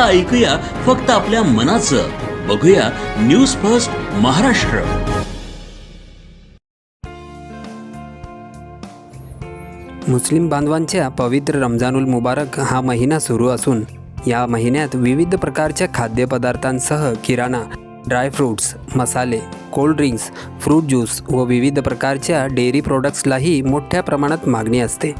आता ऐकूया फक्त आपल्या मनाचं. बघूया न्यूज फर्स्ट महाराष्ट्र. मुस्लिम बांधवांच्या पवित्र रमजानुल मुबारक हा महिना सुरू असून या महिन्यात विविध प्रकारच्या खाद्यपदार्थांसह किराणा ड्रायफ्रूट्स मसाले कोल्ड ड्रिंक्स फ्रूट ज्यूस व विविध प्रकारच्या डेअरी प्रोडक्ट्सलाही मोठ्या प्रमाणात मागणी असते.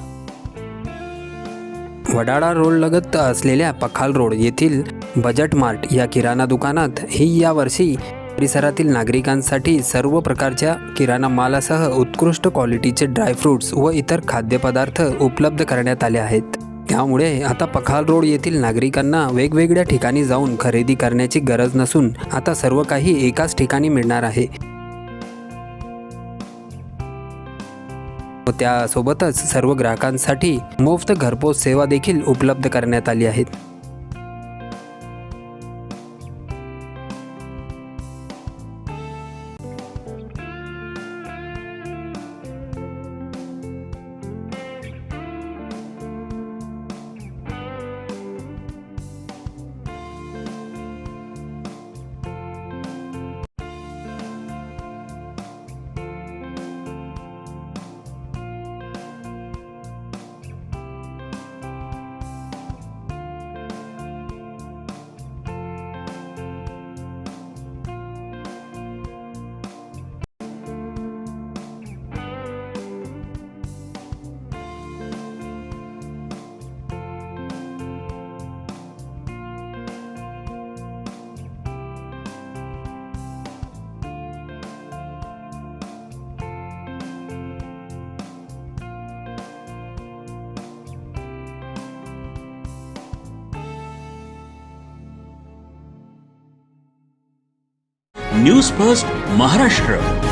वडाळा रोडलगत असलेल्या पखाल रोड येथील बजट मार्ट या किराणा दुकानात ही यावर्षी परिसरातील नागरिकांसाठी सर्व प्रकारच्या किराणा मालासह उत्कृष्ट क्वालिटीचे ड्रायफ्रूट्स व इतर खाद्यपदार्थ उपलब्ध करण्यात आले आहेत. त्यामुळे आता पखाल रोड येथील नागरिकांना वेगवेगळ्या ठिकाणी जाऊन खरेदी करण्याची गरज नसून आता सर्व काही एकाच ठिकाणी मिळणार आहे. व त्यासोबतच सर्व ग्राहकांसाठी मोफत घरपोच सेवा देखील उपलब्ध करण्यात आली आहेत न्यूज फर्स्ट महाराष्ट्र.